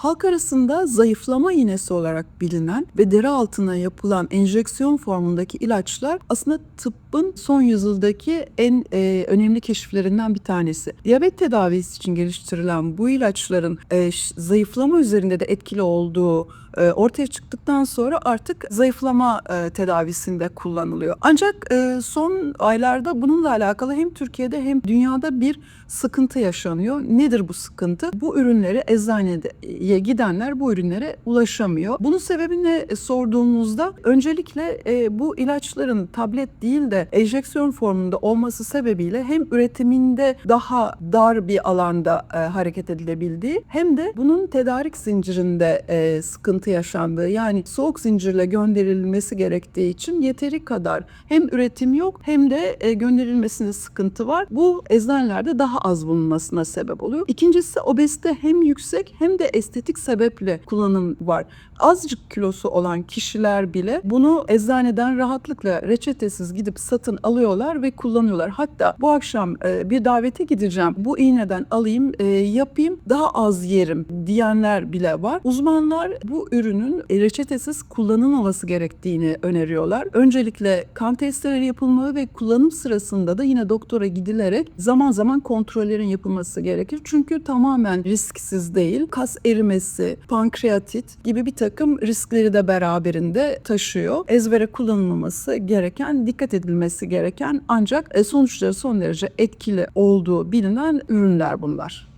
Halk arasında zayıflama iğnesi olarak bilinen ve deri altına yapılan enjeksiyon formundaki ilaçlar aslında tıbbın son yüzyıldaki en e, önemli keşiflerinden bir tanesi. Diyabet tedavisi için geliştirilen bu ilaçların e, zayıflama üzerinde de etkili olduğu e, ortaya çıktıktan sonra artık zayıflama e, tedavisinde kullanılıyor. Ancak e, son aylarda bununla alakalı hem Türkiye'de hem dünyada bir sıkıntı yaşanıyor. Nedir bu sıkıntı? Bu ürünleri eczaneye gidenler bu ürünlere ulaşamıyor. Bunun sebebi ne e, sorduğumuzda öncelikle e, bu ilaçların tablet değil de enjeksiyon formunda olması sebebiyle hem üretiminde daha dar bir alanda e, hareket edilebildiği hem de bunun tedarik zincirinde e, sıkıntı yaşandığı yani soğuk zincirle gönderilmesi gerektiği için yeteri kadar hem üretim yok hem de e, gönderilmesinde sıkıntı var. Bu eczanelerde daha az bulunmasına sebep oluyor. İkincisi obezite hem yüksek hem de estetik sebeple kullanım var. Azıcık kilosu olan kişiler bile bunu eczaneden rahatlıkla reçetesiz gidip satın alıyorlar ve kullanıyorlar. Hatta bu akşam e, bir davete gideceğim. Bu iğneden alayım, e, yapayım, daha az yerim diyenler bile var. Uzmanlar bu ürünün reçetesiz kullanılmaması gerektiğini öneriyorlar. Öncelikle kan testleri yapılmalı ve kullanım sırasında da yine doktora gidilerek zaman zaman kontrollerin yapılması gerekir. Çünkü tamamen risksiz değil. Kas erimesi, pankreatit gibi bir takım riskleri de beraberinde taşıyor. Ezbere kullanılmaması gereken, dikkat edilmesi gereken ancak e, sonuçları son derece etkili olduğu bilinen ürünler bunlar.